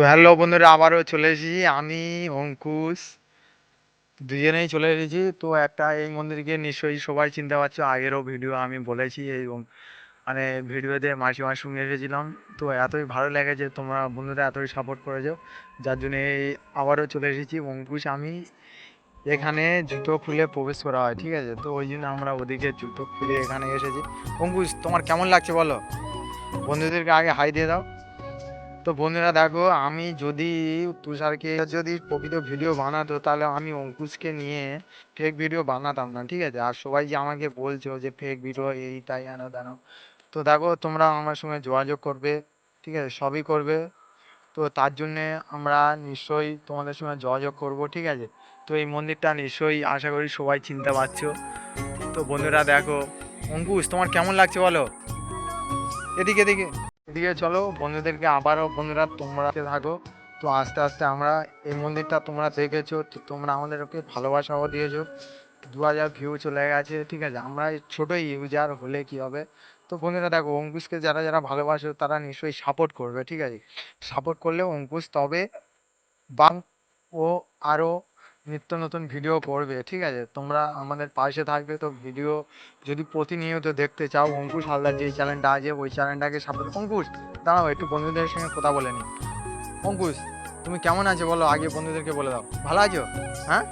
তো হ্যালো বন্ধুরা, আবারও চলে এসেছি আমি অঙ্কুশ। দুজনেই চলে এসেছি, তো একটা এই মন্দিরকে নিশ্চয়ই সবাই চিনতে পারছ, আগেরও ভিডিও আমি বলেছি উম মানে ভিডিওতে মাসি মাসিমার সঙ্গে এসেছিলাম, তো এতই ভালো লেগেছে তোমরা বন্ধুরা এতই সাপোর্ট করেছ, যার জন্য আবারও চলে এসেছি। অঙ্কুশ, আমি এখানে জুতো খুলে প্রবেশ করা হয়, ঠিক আছে? তো ওই জন্য আমরা ওদিকে জুতো খুলে এখানে এসেছি। অঙ্কুশ, তোমার কেমন লাগছে বলো? বন্ধুদেরকে আগে হাই দিয়ে দাও। তো বন্ধুরা দেখো, আমি যদি তুষারকে যদি প্রকৃত ভিডিও বানাতো, তাহলে আমি অঙ্কুশকে নিয়ে ফেক ভিডিও বানাতাম না, ঠিক আছে? আর সবাই যে আমাকে বলছো যে ফেক ভিডিও এই তাই আনো তেনো তো দেখো, তোমরা আমার সঙ্গে যোগাযোগ করবে, ঠিক আছে? সবই করবে। তো তার জন্যে আমরা নিশ্চয়ই তোমাদের সঙ্গে যোগাযোগ করব, ঠিক আছে? তো এই মন্দিরটা নিশ্চয়ই আশা করি সবাই চিনতে পারছ। তো বন্ধুরা দেখো, অঙ্কুশ, তোমার কেমন লাগছে বলো? এদিকে এদিকে। এদিকে চলো, বন্ধুদেরকে আবারও বন্ধুরা তোমরা থাকো। তো আস্তে আস্তে আমরা এই মন্দিরটা তোমরা দেখেছ, তো তোমরা আমাদেরকে ভালোবাসাও দিয়েছ। দু হাজার ভিউ চলে গেছে, ঠিক আছে? আমরা ছোটো ইউজার হলে কি হবে? তো বন্ধুরা দেখো, অঙ্কুশকে যারা যারা ভালোবাসো তারা নিশ্চয়ই সাপোর্ট করবে, ঠিক আছে? সাপোর্ট করলে অঙ্কুশ তবে বাং ও আরও নিত্য নতুন ভিডিও করবে, ঠিক আছে? তোমরা আমাদের পাশে থাকবে, তো ভিডিও যদি প্রতিনিয়ত দেখতে চাও, অঙ্কুশ হালদার যে চ্যানেলটা আছে, ওই চ্যানেলটাকে সাপোর্ট অঙ্কুশ, দাঁড়াও একটু বন্ধুদের সঙ্গে কথা বলে নি। অঙ্কুশ, তুমি কেমন আছো বলো? আগে বন্ধুদেরকে বলে দাও। ভালো আছো? হ্যাঁ?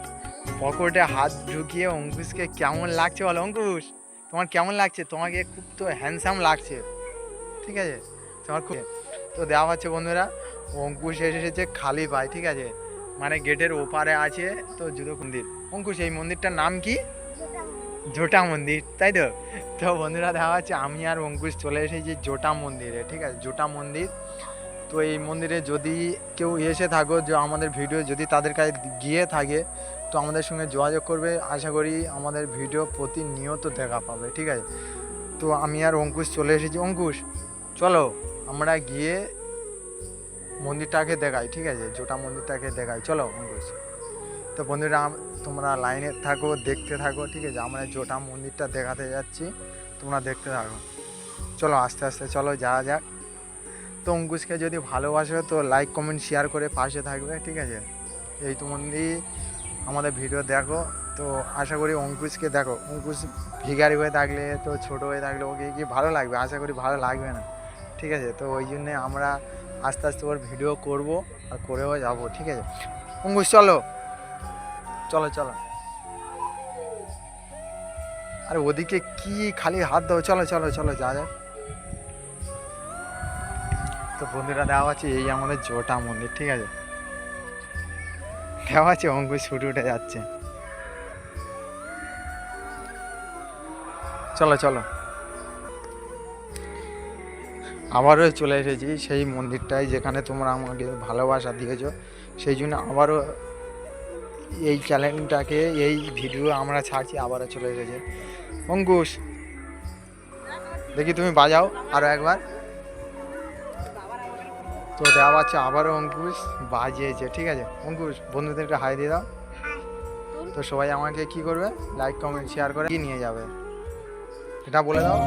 পকেটে হাত ঢুকিয়ে অঙ্কুশকে কেমন লাগছে বলো? অঙ্কুশ, তোমার কেমন লাগছে? তোমাকে খুব তো হ্যান্ডসাম লাগছে, ঠিক আছে? তোমার খুব তো দেওয়া হচ্ছে বন্ধুরা, অঙ্কুশ এসেছে খালি পায়, ঠিক আছে? মানে গেটের ওপারে আছে তো জুতো মন্দির। অঙ্কুশ এই মন্দিরটার নাম কি? জোটা মন্দির। তাই তো? তো বন্ধুরা দেখা যাচ্ছে আমি আর অঙ্কুশ চলে এসেছি জোটা মন্দিরে ঠিক আছে? জোটা মন্দির। তো এই মন্দিরে যদি কেউ এসে থাকো যে আমাদের ভিডিও যদি তাদের কাছে গিয়ে থাকে তো আমাদের সঙ্গে যোগাযোগ করবে। আশা করি আমাদের ভিডিও প্রতিনিয়ত দেখা পাবে ঠিক আছে? তো আমি আর অঙ্কুশ চলে এসেছি। অঙ্কুশ চলো আমরা গিয়ে মন্দিরটাকে দেখাই, ঠিক আছে? জোটা মন্দিরটাকে দেখাই। চলো অঙ্কুশ তো বন্ধুরা তোমরা লাইনে থাকো, দেখতে থাকো, ঠিক আছে? আমরা জোটা মন্দিরটা দেখাতে যাচ্ছি। তোমরা দেখতে থাকো। চলো, আস্তে আস্তে, চলো, যাওয়া যাক। তো অঙ্কুশকে যদি ভালোবাসো, তো লাইক কমেন্ট শেয়ার করে পাশে থাকবে, ঠিক আছে? এই তো মন্দির আমাদের ভিডিও দেখো। তো আশা করি অঙ্কুশকে দেখো। অঙ্কুশ ভিগারি হয়ে থাকলে, তো ছোট হয়ে থাকলে ওকে কি ভালো লাগবে? আশা করি ভালো লাগবে না, ঠিক আছে? তো ওই জন্যে আমরা আস্তে আস্তে ওর ভিডিও করব আর করেও যাব, ঠিক আছে? অঙ্কুশ চলো। চলো চলো। আরে ওদিকে কি খালি হাত দাও চলো চলো চলো, যা যাক তো বন্ধুরা, দেওয়া আছে এই আমাদের জোটা মন্দির, ঠিক আছে? দেওয়া আছে অঙ্কুশ ছুটে উঠে যাচ্ছে। চলো চলো। আবারও চলে এসেছি সেই মন্দিরটায় যেখানে তোমরা আমাকে ভালোবাসা দিয়েছ। সেই জন্য আবারও এই চ্যানেলটাকে এই ভিডিও আমরা ছাড়ছি আবারও চলে এসেছে। অঙ্কুশ দেখি তুমি বাজাও আরও একবার। তো দেওয়া পাচ্ছে আবারও অঙ্কুশ বাজিয়েছে ঠিক আছে? অঙ্কুশ বন্ধুদেরকে হাই দিয়ে দাও। তো সবাই আমাকে কি করবে? লাইক কমেন্ট শেয়ার করে কি নিয়ে যাবে। এটা বলে দাও।